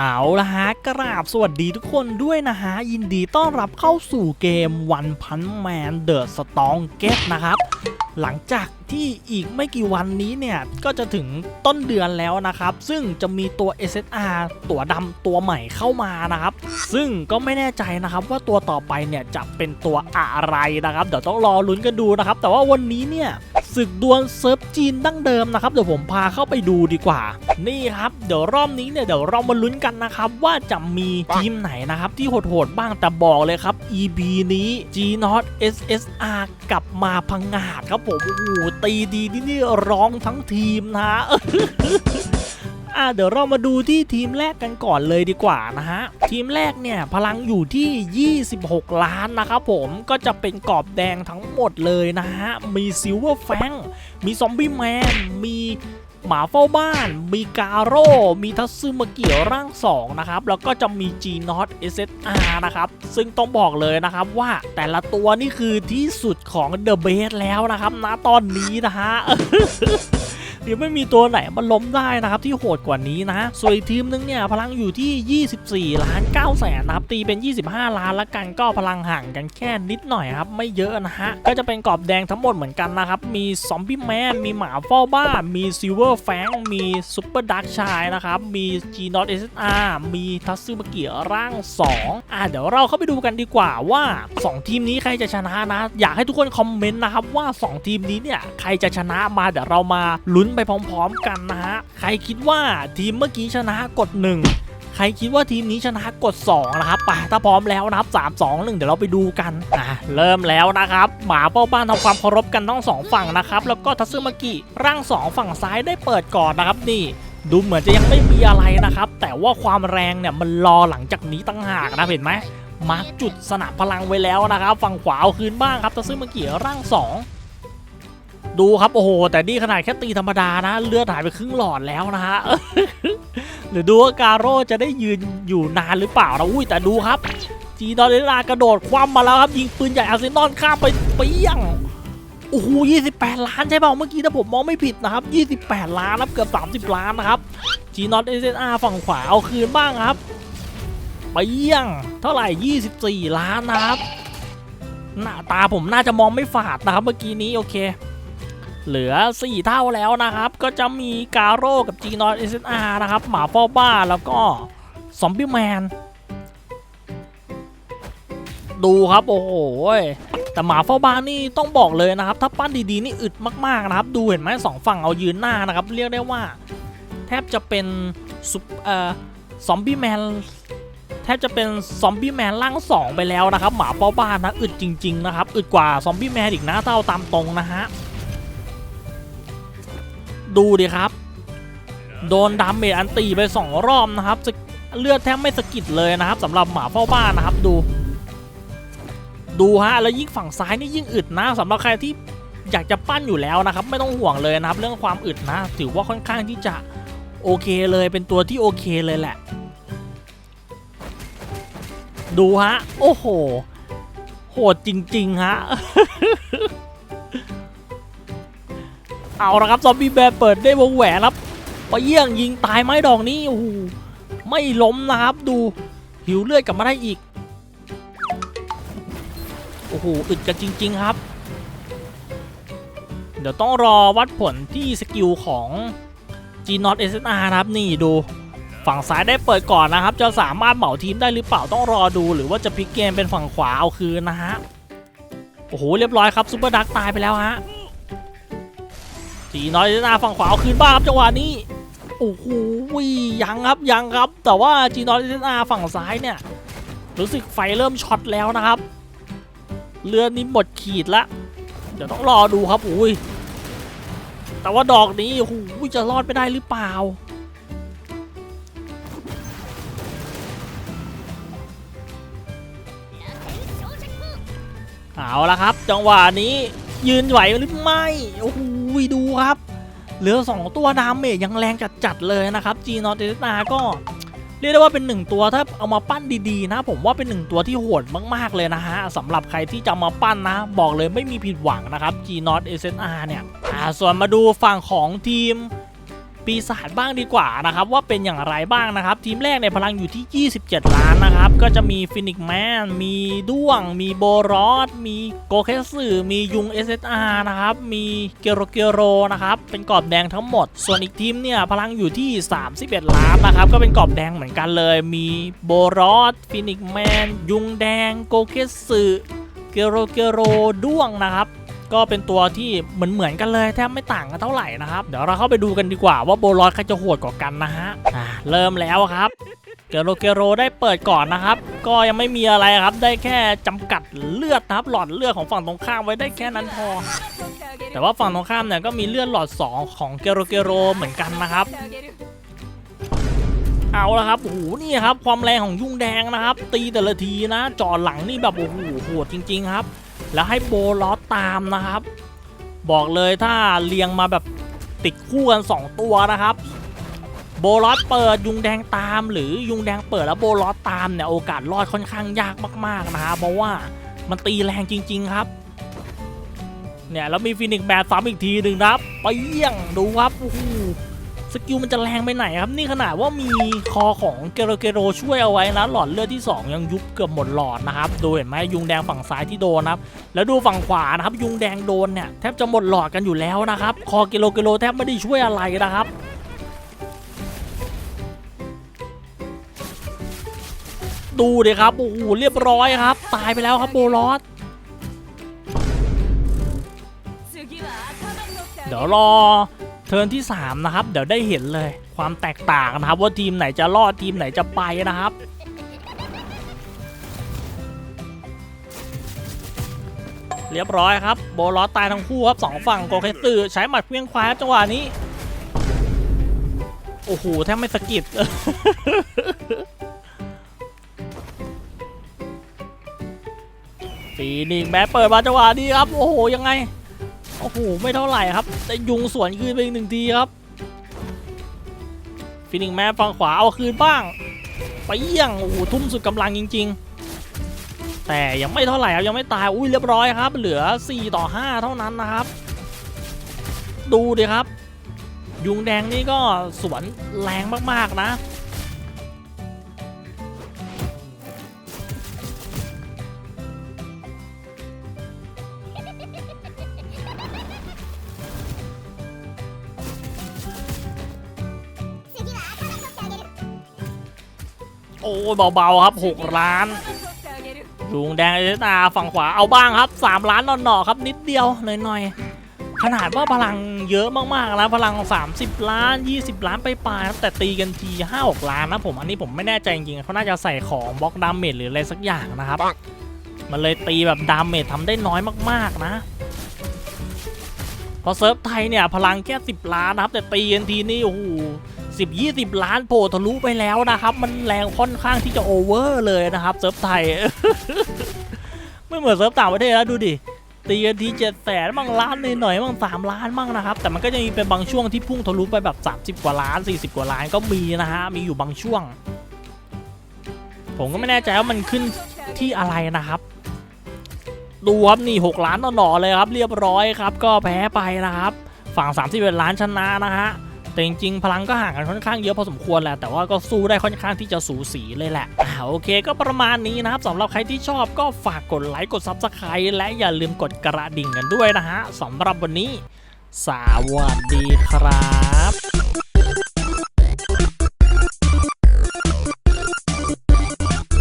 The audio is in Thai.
เอาละฮะกราบสวัสดีทุกคนด้วยนะฮะ ยินดีต้อนรับเข้าสู่เกม One Punch Man The Strong Get นะครับ หลังจากที่อีกไม่กี่วันนี้เนี่ย ก็จะถึงต้นเดือนแล้วนะครับ ซึ่งจะมีตัว SSR ตัวดำตัวใหม่เข้ามานะครับ ซึ่งก็ไม่แน่ใจนะครับว่าตัวต่อไปเนี่ยจะเป็นตัวอะไรนะครับ เดี๋ยวต้องรอลุ้นกันดูนะครับ แต่ว่าวันนี้เนี่ย ศึกดวลเซิร์ฟจีนดั้งเดิมนะครับเดี๋ยวผมพาเข้าไปดูดีกว่า นี่ครับเดี๋ยวรอบนี้เนี่ยเดี๋ยวเรามาลุ้นกันนะครับว่าจะมีทีมไหนนะครับที่โหดๆบ้างแต่บอกเลยครับ EB นี้ G Not SSR กลับมาพังงาดครับผมโอ้โหตีดีนี่ร้องทั้งทีมนะ อะเดี๋ยวเรามาดูที่ทีมแรกกันก่อนเลยดีกว่านะฮะ ทีมแรกเนี่ยพลังอยู่ที่ 26 ล้านนะครับผมก็จะเป็นกรอบแดงทั้งหมดเลยนะฮะ มีซิลเวอร์แฟงมีซอมบี้แมน มีหมาเฝ้าบ้าน มีกาโร่ มีทัซึมาเกียวร่าง2นะครับ แล้วก็จะมี G Not SSR นะครับ ซึ่งต้องบอกเลยนะครับว่าแต่ละตัวนี่คือที่สุดของ The Base แล้วนะครับณตอนนี้นะฮะ เดี๋ยวไม่มีตัวไหนมาล้มได้นะครับที่โหดกว่านี้นะส่วนอีกทีมนึงเนี่ยพลังอยู่ที่ 24 ล้าน9แสนนะครับตีเป็น 25 ล้านละกันก็พลังห่างกันแค่นิดหน่อยครับไม่เยอะนะฮะก็จะเป็นกรอบแดงทั้งหมดเหมือนกันนะครับมีซอมบี้แมนมีหมาเฝ้าบ้านมีซิลเวอร์แฟงมีซุปเปอร์ดักชายนะครับมีจีนอตเอสอาร์มีทัตซึมากิร่าง 2 อะเดี๋ยวเราเข้าไปดูกันดีกว่าว่า 2 ทีมนี้ใครจะชนะนะ อยากให้ทุกคนคอมเมนต์นะครับว่า 2 ทีมนี้เนี่ยใครจะชนะมาเดี๋ยวเรามาลุ้นไปไปพร้อมๆกันนะฮะ ใครคิดว่าทีมเมื่อกี้ชนะกด 1ใครคิดว่าทีมนี้ชนะกด 2 นะครับไปถ้าพร้อมแล้วนะครับ 3 2 1 เดี๋ยวเราไปดูกันอะเริ่มแล้วนะครับ หมาเป้าบ้านทำความเคารพกันทั้งสองฝั่งนะครับ แล้วก็ทัตซึมากิร่าง 2 ฝั่งซ้ายได้เปิดก่อนนะครับ นี่ ดูเหมือนจะยังไม่มีอะไรนะครับ แต่ว่าความแรงเนี่ยมันรอหลังจากนี้ตั้งหากนะเห็นไหมมาร์กจุดสนามพลังไว้แล้วนะครับ ฝั่งขวาเอาคืนบ้างครับทัซึมากิร่าง 2 ดูครับโอ้โห แต่นี่ขนาดแค่ตีธรรมดานะ เลือดหายไปครึ่งหลอดแล้วนะฮะหรือดูว่าการโร่จะได้ยืนอยู่นานหรือเปล่านะอุ้ยแต่ดูครับ จีนอเดลากระโดดคว่ำมาแล้วครับยิงปืนใหญ่อาร์เซนอลข้ามไปเปี้ยงโอ้โห28 ล้านใช่เปล่าเมื่อกี้ถ้าผมมองไม่ผิดนะครับ 28 ล้านครับเกือบ30 ล้านนะครับจีนอตเอเซอาฝั่งขวาเอาคืนบ้างครับเปี้ยงเท่าไหร่ 24 ล้านนะครับหน้าตาผมน่าจะมองไม่ฝาดนะครับเมื่อกี้นี้โอเค เหลือ 4 เท่าแล้วนะครับ ก็จะมีกาโร่กับ G n o t SSR นะครับ หมาเฝ้าบ้านแล้วก็ซอมบี้แมน ดูครับ โอ้โหแต่หมาเฝ้าบ้านนี่ต้องบอกเลยนะครับ ถ้าปั้นดีๆนี่อึดมากๆนะครับ ดูเห็นไหมสองฝั่งเอายืนหน้านะครับ เรียกได้ว่า แทบจะเป็นซุปเอ่อซอมบี้แมนแทบจะเป็นซอมบี้แมนร่างสองไปแล้วนะครับ หมาเฝ้าบ้านนะอึดจริง ๆ นะครับ อึดกว่าซอมบี้แมนอีกนะเท่าตามตรงนะฮะ ดูดิครับ โดนดาเมจอันตีไป 2 รอบนะครับเลือดแทบไม่สะกิดเลยนะครับสำหรับหมาเฝ้าบ้านนะครับดู ดูฮะแล้วยิ่งฝั่งซ้ายนี่ยิ่งอึดนะสำหรับใครที่อยากจะปั้นอยู่แล้วนะครับ ไม่ต้องห่วงเลยนะครับ เรื่องความอึดนะ ถือว่าค่อนข้างที่จะโอเคเลยเป็นตัวที่โอเคเลยแหละ ดูฮะ โอ้โห โหดจริง ๆ ฮะ เอาละครับซอมบี้แบร์เปิดได้วงแหวนครับไปเยี่ยงยิงตายไม้ดอกนี้โอ้โหไม่ล้มนะครับดูหิวเลือดกลับมาได้อีกโอ้โหอึดกันจริง ๆครับ เดี๋ยวต้องรอวัดผลที่สกิลของ G Not SSR นะครับนี่ดูฝั่งซ้ายได้เปิดก่อนนะครับ จะสามารถเหมาทีมได้หรือเปล่าต้องรอดู หรือว่าจะพลิกเกมเป็นฝั่งขวาเอาคืนนะฮะโอ้โหเรียบร้อยครับซูเปอร์ดักตายไปแล้วฮะ จีน้อยนาฝั่งขวาเอาคืนบ้างครับจังหวะนี้โอ้โหยังครับยังครับ แต่ว่าจีน้อยนาฝั่งซ้ายเนี่ย รู้สึกไฟเริ่มช็อตแล้วนะครับเลือนี้หมดขีดละเดี๋ยวต้องรอดูครับอุ้ยแต่ว่าดอกนี้โอ้โหจะรอดไปได้หรือเปล่าเอาละครับ จังหวะนี้ยืนไหวหรือไม่โอ้โห ดูครับ เหลือ 2 ตัวดาเมจยังแรงจัดๆเลยนะครับจีนอตเตนาก็เรียกได้ว่าเป็น 1 ตัวถ้าเอามาปั้นดีๆนะ ผมว่าเป็น 1 ตัวที่โหดมากๆเลยนะฮะสำหรับใครที่จะมาปั้นนะ บอกเลยไม่มีผิดหวังนะครับ G Not SNR เนี่ยอ่าส่วนมาดูฝั่งของทีม ปีศาจบ้างดีกว่านะครับว่าเป็นอย่างไรบ้างนะครับ ทีมแรกในพลังอยู่ที่ 27 ล้านนะครับ ก็จะมีฟินิกแมนมีด้วง มีโบรอสมีโกเคสึมียุง SSR นะครับ มีเกโรเกโรนะครับ เป็นกรอบแดงทั้งหมด ส่วนอีกทีมเนี่ยพลังอยู่ที่ 31 ล้านนะครับ ก็เป็นกรอบแดงเหมือนกันเลย มีโบรอสฟินิกแมนยุงแดงโกเคสึเกโรเกโรด้วงนะครับ ก็เป็นตัวที่เหมือนเหมือนๆกันเลยแทบไม่ต่างกันเท่าไหร่นะครับ เดี๋ยวเราเข้าไปดูกันดีกว่าว่าโบรอสใครจะโหดกว่ากันนะฮะอ่าเริ่มแล้วครับเกโรเกโรได้เปิดก่อนนะครับ ก็ยังไม่มีอะไรครับ ได้แค่จำกัดเลือดนะครับ หลอดเลือดของฝั่งตรงข้ามไว้ได้แค่นั้นพอ แต่ว่าฝั่งตรงข้ามเนี่ยก็มีเลือดหลอด 2 ของเกโรเกโรเหมือนกันนะครับ เอาละครับ โอ้โห นี่ครับ ความแรงของยุ่งแดงนะครับ ตีแต่ละทีนะ จอหลังนี่แบบโอ้โหโหดจริง ๆ ครับ แล้วให้โบลอตามนะครับ บอกเลยถ้าเรียงมาแบบติดคู่กัน2ตัวนะครับ โบลอสเปิดยุงแดงตาม หรือยุงแดงเปิดแล้วโบลอสตามเนี่ยโอกาสรอดค่อนข้างยากมากๆนะครับเพราะว่ามันตีแรงจริง ๆครับเนี่ยแล้วมีฟินิกแบดซ้ำอีกทีหนึ่งนะครับไปเยี่ยงดูครับโอ้โห สกิลมันจะแรงไปไหนครับ นี่ขนาดว่ามีคอของเกโรเกโรช่วยเอาไว้นะ หลอดเลือดที่ 2 ยังยุบเกือบหมดหลอดนะครับ ดูเห็นไหมยุงแดงฝั่งซ้ายที่โดนนะครับ แล้วดูฝั่งขวานะครับ ยุงแดงโดนเนี่ยแทบจะหมดหลอดกันอยู่แล้วนะครับ คอเกโรเกโรแทบไม่ได้ช่วยอะไรนะครับดูดิครับโอ้โหเรียบร้อยครับ ตายไปแล้วครับโบลอสเดี๋ยวรอ เทิร์นที่ 3 นะครับ เดี๋ยวได้เห็นเลยความแตกต่างนะครับ ว่าทีมไหนจะรอดทีมไหนจะไปนะครับเรียบร้อยครับ โบลอสตายทั้งคู่ครับสองฝั่งโกเคตือใช้หมัดเพียงควายจังหวะนี้ โอ้โหแทบไม่สะกิดฟีนิกแม้เปิดมาจังหวะนี้ครับ โอ้โหยังไง โอ้โหไม่เท่าไหร่ครับ แต่ยุงสวนคืนไปอีกหนึ่งทีครับฟินิงแม้ฝั่งขวาเอาคืนบ้างไปเยี่ยงโอ้โหทุ่มสุดกำลังจริง ๆ แต่ยังไม่เท่าไหร่ครับยังไม่ตายอุ้ยเรียบร้อยครับ เหลือ 4 ต่อ 5 เท่านั้นนะครับ ดูดิครับ ยุงแดงนี่ก็สวนแรงมากๆนะ อ้ยเบาๆครับ 6 ล้านลุงแดงเอสอาฝั่งขวาเอาบ้างครับ 3 ล้านหน่อๆครับนิดเดียวหน่อยๆขนาดว่าพลังเยอะมากๆนะพลัง 30 ล้าน 20 ล้านไปปลายแต่ตีกันที5-6ล้านนะผมอันนี้ผมไม่แน่ใจจริงๆเขาน่าจะใส่ของบล็อกดาเมจหรืออะไรสักอย่างนะครับ มันเลยตีแบบดาเมจทำได้น้อยมากๆนะพอเซิร์ฟไทยเนี่ยพลังแค่ 10 ล้านนะครับแต่ตีกันทีนี่โอ้โห สิบยี่สิบล้านโผล่ทะลุไปแล้วนะครับ มันแรงค่อนข้างที่จะโอเวอร์เลยนะครับเซิร์ฟไทย ไม่เหมือนเซิร์ฟต่างประเทศแล้วดูดิตีกันทีเจ็ดแสนบางล้านหน่อยๆบางสามล้านบ้างนะครับ แต่มันก็จะมีเป็นบางช่วงที่พุ่งทะลุไปแบบ 30 กว่าล้าน 40 กว่าล้านก็มีนะฮะมีอยู่บางช่วง ผมก็ไม่แน่ใจว่ามันขึ้นที่อะไรนะครับดูครับนี่ 6 ล้านต่อหน่อเลยครับ เรียบร้อยครับ ก็แพ้ไปนะครับ ฝั่ง 31 ล้านชนะนะฮะ แต่จริงๆ พลังก็ห่างกันค่อนข้างเยอะพอสมควรแหละ แต่ว่าก็สู้ได้ค่อนข้างที่จะสูสีเลยแหละอ่าโอเค ก็ประมาณนี้นะครับสำหรับใครที่ชอบก็ฝากกดไลค์กดซับสไครต์และอย่าลืมกดกระดิ่งกันด้วยนะฮะสำหรับวันนี้ สวัสดีครับ